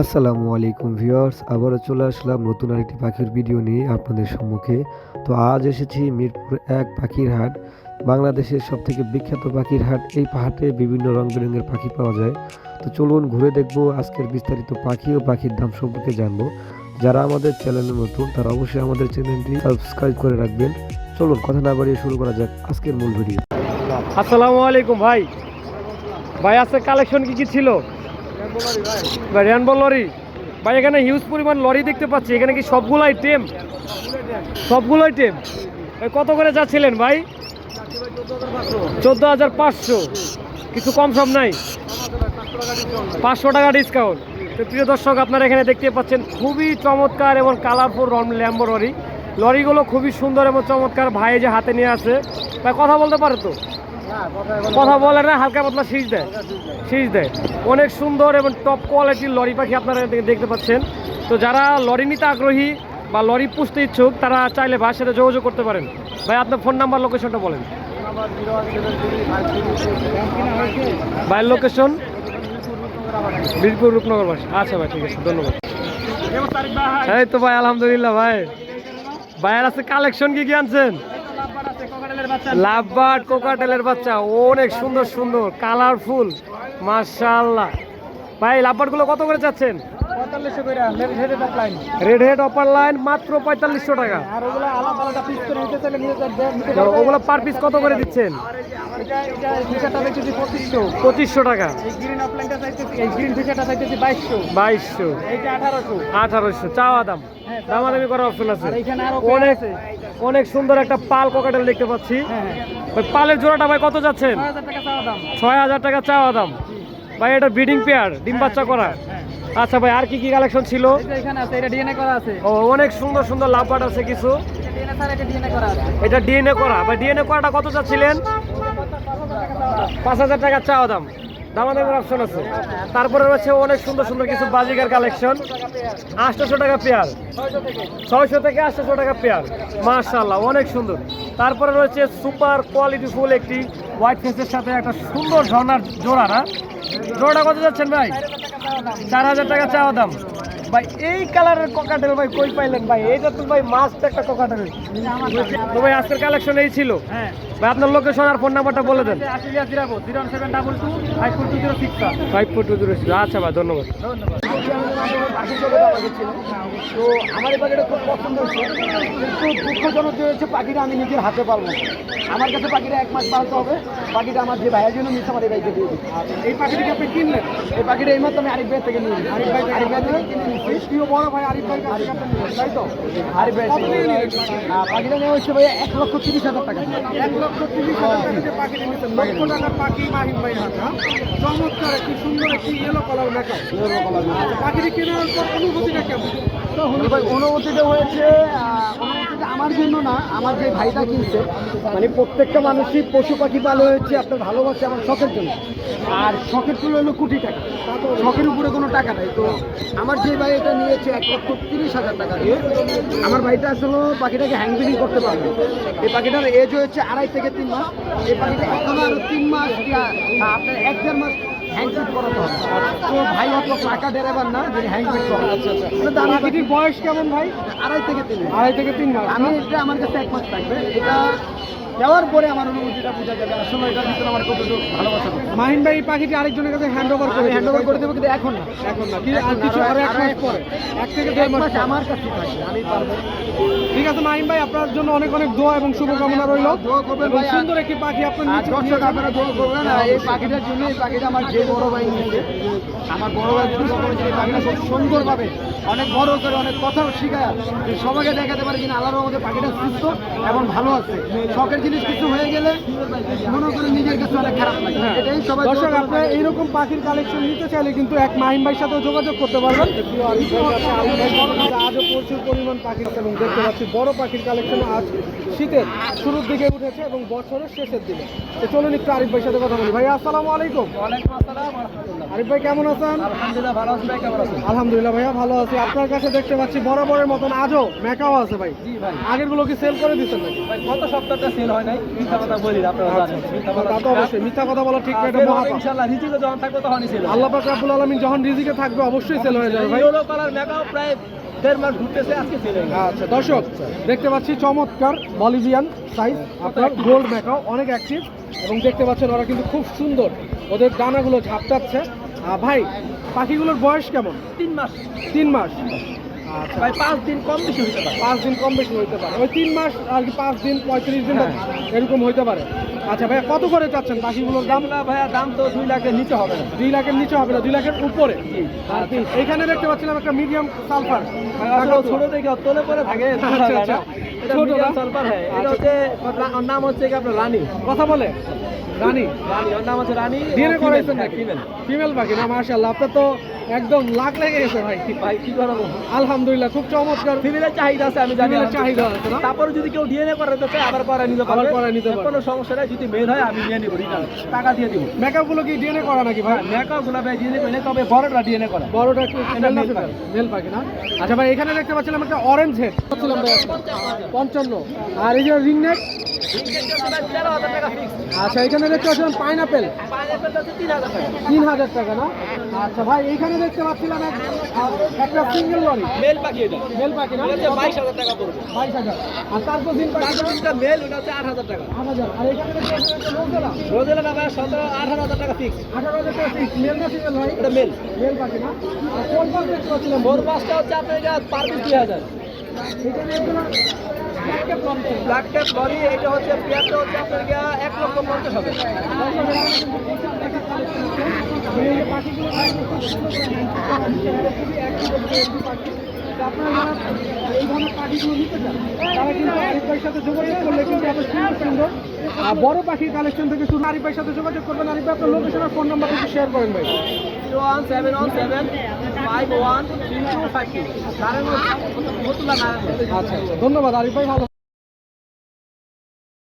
আসসালামু আলাইকুম ভিউয়ার্স, আবারও চলে আসলাম নতুন আরেকটি পাখির ভিডিও নিয়ে আপনাদের সম্মুখে। তো আজ এসেছি মিরপুর এক পাখির হাট, বাংলাদেশের সবথেকে বিখ্যাত পাখির হাট। এই হাটে বিভিন্ন রং বেরঙের পাখি পাওয়া যায়। তো চলুন ঘুরে দেখব আজকের বিস্তারিত পাখি ও পাখির দাম সম্পর্কে জানব। যারা আমাদের চ্যানেলে নতুন, তারা অবশ্যই আমাদের চ্যানেলটি সাবস্ক্রাইব করে রাখবেন। চলুন কথা না বাড়িয়ে শুরু করা যাক আজকের মূল ভিডিও। আসসালামু আলাইকুম ভাই। ভাই আজকে কালেকশন কি কি ছিল? Rainbow lory. ভাই, এখানে হিউজ পরিমাণ লরি দেখতে পাচ্ছি। এখানে কি সবগুলো আইটেম সবগুলো আইটেম কত করে যাচ্ছিলেন ভাই? চোদ্দ হাজার পাঁচশো। কিছু কম সম নাই। পাঁচশো টাকা ডিসকাউন্ট তো প্রিয় দর্শক, আপনারা এখানে দেখতে পাচ্ছেন খুবই চমৎকার এবং কালারফুল ল্যাম্বো লরি লরিগুলো খুবই সুন্দর এবং চমৎকার। ভাই যে হাতে নিয়ে আছে। ভাই, কথা বলতে পারে তো? কথা বলে না, হালকা পাতলা শীষ দেয়। শীষ দেয়। অনেক সুন্দর এবং টপ কোয়ালিটির লরি পাখি আপনারা দেখতে পাচ্ছেন। তো যারা লরি নিতে আগ্রহী বা লরি পুষতে ইচ্ছুক, তারা চাইলে ভাইয়ের সাথে যোগাযোগ করতে পারেন। ভাই, আপনার ফোন নাম্বার লোকেশনটা বলেন। ভাইয়ের লোকেশন বীরপুর রূপনগর বাস আচ্ছা ভাই, ঠিক আছে, ধন্যবাদ। এই তো ভাই, আলহামদুলিল্লাহ ভাই। ভাইয়ের আছে কালেকশন কি কি আনছেন? লাভবার্ড কোকাটেলের বাচ্চা অনেক সুন্দর সুন্দর কালারফুল মার্শাল্লাহ ভাই লাভবার্ডগুলো কত করে চাচ্ছেন? রেড হেড অপার লাইন মাত্র পঁয়তাল্লিশশো টাকা। ওগুলো পার পিস কত করে দিচ্ছেন? পঁচিশশো। টাকা। বাইশশো। আঠারোশো। চাওয়া দাম। দামাদামি করার অপশন আছে। অনেক অনেক সুন্দর একটা পাল কোকাটেল দেখতে পাচ্ছি। ওই পালের জোড়াটা ভাই কত যাচ্ছেন? ছয় হাজার টাকা চাওয়া দাম। ভাই এটা ব্রিডিং পেয়ার ডিম বাচ্চা করা। আচ্ছা ভাই আর কি কি কালেকশন ছিল? ও অনেক সুন্দর সুন্দর লাভবাট আছে কিছু। এটা ডিএনএ করা ভাই ডিএনএ করাটা কত চাচ্ছিলেন? পাঁচ হাজার টাকা চাওয়া দাম। দামাদামের অপশন আছে। তারপরে রয়েছে অনেক সুন্দর সুন্দর কিছু বাজিকার কালেকশন আটশোশো টাকা পেয়ার। ছয়শো থেকে আটশোশো টাকা পেয়ার। মার্শাল্লাহ অনেক সুন্দর। তারপরে রয়েছে সুপার কোয়ালিটি ফুল একটি হোয়াইট ফেসের সাথে একটা সুন্দর ঝর্ণার জোড়া, না? জোড়াটা কত যাচ্ছেন ভাই? চার হাজার টাকা চাওয়া দাম। ভাই, এই কালারের কোকাটেল ভাই কই পাইলেন ভাই? এইটা তো ভাই, মাস্ট একটা কোকাটেল তো ভাই আজকের কালেকশন এই ছিল। ভাই আপনার লোকেশন আর ফোন নাম্বারটা বলে দেন। ফাইভ ফোর টু জিরো আচ্ছা ভাই ধন্যবাদ। তো আমার এই পাখিটা খুব পছন্দ হয়েছে। কিন্তু দুঃখজনক যে হচ্ছে পাখিটা আমি নিজের হাতে পারব আমার কাছে পাখিটা এক মাস পালতে হবে। পাখিটা আমার যে ভাইয়ের জন্য নিচ্ছে আমার এই ভাইকে দিয়ে এই পাখিটাকে আপনি কিনলেন? এই পাখিটা এই মাত্র আমি আরিফ ভাই থেকে নিয়ে আরিফ ভাই আরিফ ভাই থেকে কিনে নিচ্ছি প্রিয় বড় ভাই আরিফ ভাই আরিফ তাই তো? আরিফ ভাই পাখিটা নেওয়া হচ্ছে ভাই এক লক্ষ তিরিশ হাজার টাকা। এক লক্ষ তিরিশ হাজার টাকা পাখিটা নিচ্ছেন লক্ষ টাকার পাখি মাহিম ভাই হাতা চমৎকার একটি সুন্দর একটি yellow colour makeup yellow colour পাখিটি কেনার পর অনুভূতিটা কেমন? ভাই অনুমতিটা হয়েছে আমার জন্য না, আমার যে ভাইটা কিনছে মানে প্রত্যেকটা মানুষই পশু পাখি পালে হচ্ছে আপনার ভালোবাসে আমার শখের জন্য। আর শখের তুলে হলো কোটি টাকা। শখের উপরে কোনো টাকা নাই। তো আমার যে ভাই এটা নিয়েছে এক লক্ষ তিরিশ হাজার টাকা দিয়ে, আমার ভাইটা আসলে পাখিটাকে হ্যাংবিলিং করতে পারবে। এই পাখিটার এজ হচ্ছে আড়াই থেকে তিন মাস। এই পাখিটা এখনও আরও তিন মাস আপনার এক দেড় মাস হ্যাং ফিট করাতে হবে। তো ভাই অত টাকা ড্রাইভার না যে হ্যাং ফিট করে আচ্ছা আচ্ছা পাখিটির বয়স কেমন ভাই? আড়াই থেকে তিন আড়াই থেকে তিন মাস। আমি এটা আমার কাছে এক মাস থাকবে। এটা দেওয়ার পরে আমার অনুভূতিটা বোঝা যাবে। আসলে এটার ভিতরে আমার কতটুকু ভালোবাসা মাহিন ভাই এই পাখিটি আরেকজনের কাছে হ্যান্ড ওভার করে হ্যান্ড ওভার করে দেবো কিন্তু এখন না। এখন না। কিন্তু আর কিছু আরও এক মাস পরে। এক থেকে দেড় মাস আমার কাছে থাকবে আমি পারব। ঠিক আছে মাহিম ভাই আপনার জন্য অনেক অনেক দোয়া এবং শুভকামনা রইল। দোয়া করবেন ভাই সুন্দর একটি পাখি আপনার দর্শক আপনারা দোয়া করবেন আর এই পাখিটার জন্য এই পাখিটা আমার যে বড় ভাই নিয়েছে আমার বড় ভাই চেষ্টা করেছে এই পাখিটা খুব সুন্দরভাবে অনেক বড় করে অনেক কথাও শিখায়। সবাইকে দেখাতে পারে কিনা আল্লাহর মধ্যে পাখিটা সুস্থ এবং ভালো আছে। শখের জিনিস কিছু হয়ে গেলে মনে করে নিজের কাছে অনেক খারাপ লাগে। এটাই সবাই দর্শক আপনারা এইরকম পাখির কালেকশন নিতে চাইলে কিন্তু এক মাহিম ভাইয়ের সাথেও যোগাযোগ করতে পারবেন। আজও প্রচুর পরিমাণ পাখি আছে এবং দেখতে পাচ্ছি বড় পাখির কালেকশন আজ শীতের শুরুর দিকে উঠেছে এবং বছরের শেষের দিকে। তো চলুন একটু আরিফ ভাইয়ের সাথে কথা বলি। ভাই আসসালামু আলাইকুম। আরিফ ভাই কেমন আছেন? আলহামদুলিল্লাহ ভালো আছেন ভাই কেমন আছেন? আলহামদুলিল্লাহ ভাইয়া ভালো আছি। আপনার কাছে দেখতে পাচ্ছি বরাবরের মতন আজও মেকাও আছে ভাই। জি আগেরগুলো কি সেল করে দিচ্ছেন নাকি? ভাই গত সপ্তাহটা সেল হয় নাই মিথ্যা কথা বলি আপনারা জানেন। তা তো অবশ্যই মিথ্যা কথা বলা ঠিক না এটা বের মহাপাপ। ইনশাআল্লাহ রিজিকে যখন থাকবে তখনই ছিল আল্লাহ পাক রাব্বুল আলামিন যখন রিজিকে থাকবে অবশ্যই সেল হয়ে যাবে ভাই। ইয়েলো কালার মেকআপ প্রায় দেড় মাস ঘুরতেছে আজকে ছিল আচ্ছা দর্শক দেখতে পাচ্ছি চমৎকার বলিভিয়ান সাইজ আপনার গোল্ড মেকাও অনেক অ্যাক্টিভ এবং দেখতে পাচ্ছেন ওরা কিন্তু খুব সুন্দর ওদের ডানাগুলো ঝাপটাচ্ছে। ভাই পাখিগুলোর বয়স কেমন? তিন মাস। তিন মাস। আচ্ছা। প্রায় পাঁচ দিন কম বেশি হতে পারে। পাঁচ দিন কম বেশি হইতে পারে। ওই তিন মাস আর কি পাঁচ দিন পঁয়ত্রিশ দিন এরকম হইতে পারে। আচ্ছা ভাইয়া কত করে চাচ্ছেন পাখিগুলোর দাম? দামটা ভাইয়া দাম তো দুই লাখের নিচে হবে না। দুই লাখের নিচে হবে না দুই লাখের উপরে। আর কি এইখানে দেখতে পাচ্ছিলাম একটা মিডিয়াম সালফার ছোট থেকে তোলে পরে থাকে আচ্ছা, আচ্ছা। এটা ছোট হ্যাঁ। এটা। হচ্ছে নাম হচ্ছে আপনার রানী। কথা বলে। রানী। রানী ওর নাম হচ্ছে রানী ডিএনএ করাইছেন হ্যাঁ, নাকি? ফিমেল পাখি না মাশাআল্লাহ। আপনার তো একদম লাখ লেগে গেছে ভাই। ভাই কি করাবো? আলহামদুলিল্লাহ খুব চমৎকার। ফিমেলের চাহিদা আছে আমি জানি চাহিদা আছে না? তারপরে যদি কেউ ডিএনএ করাতে চায় আবার করাই নিতে পারবে। করায় নিতে পারবে। কোনো সমস্যা নাই যদি মেল হয় আমি নিয়ে নিব রিটার্ন টাকা দিয়ে দিব। মেকআপগুলো কি ডিএনএ করা নাকি ভাই? মেকআপগুলা ভাই ডিএনএ করে তবে বড়টা ডিএনএ করা বড়টা এটা মেল পাখি। না? আচ্ছা ভাই এখানে দেখতে পাচ্ছিলাম একটা অরেঞ্জ হেড পাচ্ছিলাম ভাই পঞ্চান্ন। আর এই যে রিং নেক আচ্ছা এখানে দেখতে পাচ্ছিলাম পাইনাপেল? তিন হাজার টাকা না? আচ্ছা ভাই এইখানে দেখতে পাচ্ছিলাম একটা সিঙ্গেল লরি। মেল পাখি এটা। মেল পাখি না? বাইশ হাজার টাকা পড়বে। বাইশ হাজার। আর তারপর দিন পাখি তারপরটা মেল ওটা হচ্ছে আট হাজার টাকা। আট হাজার। আর এখানে রোজেলা। রোজেলা টাকা সতেরো আঠারো হাজার টাকা ফিক্স আঠারো হাজার টাকা fix। মেল না ফিমেল ভাই এটা মেল। মেল পাখি না? আর কোন পাখি দেখতে পাচ্ছিলাম? ফোর পাঁচটা হচ্ছে আপনার পার পিস দুই হাজার। এখানে ব্ল্যাক ট্যাপ বডি এটা হচ্ছে পেয়ারটা হচ্ছে আপনার গিয়া এক লক্ষ পঞ্চাশ হবে পাখিগুলো আপনারা যারা এই ধরনের পাখিগুলো নিতে চান তারা কিন্তু আরিফ সাথে যোগাযোগ করলে কিন্তু আপনার সুন্দর। বড় পাখির কালেকশন থেকে শুরু নারী ভাইয়ের সাথে যোগাযোগ করবেন। আরিফ ভাই আপনার লোকেশন আর ফোন নাম্বার একটু শেয়ার করেন ভাই। Zero one seven one seven five one three two five two. আচ্ছা আচ্ছা। ধন্যবাদ আরিফ ভাই ভালো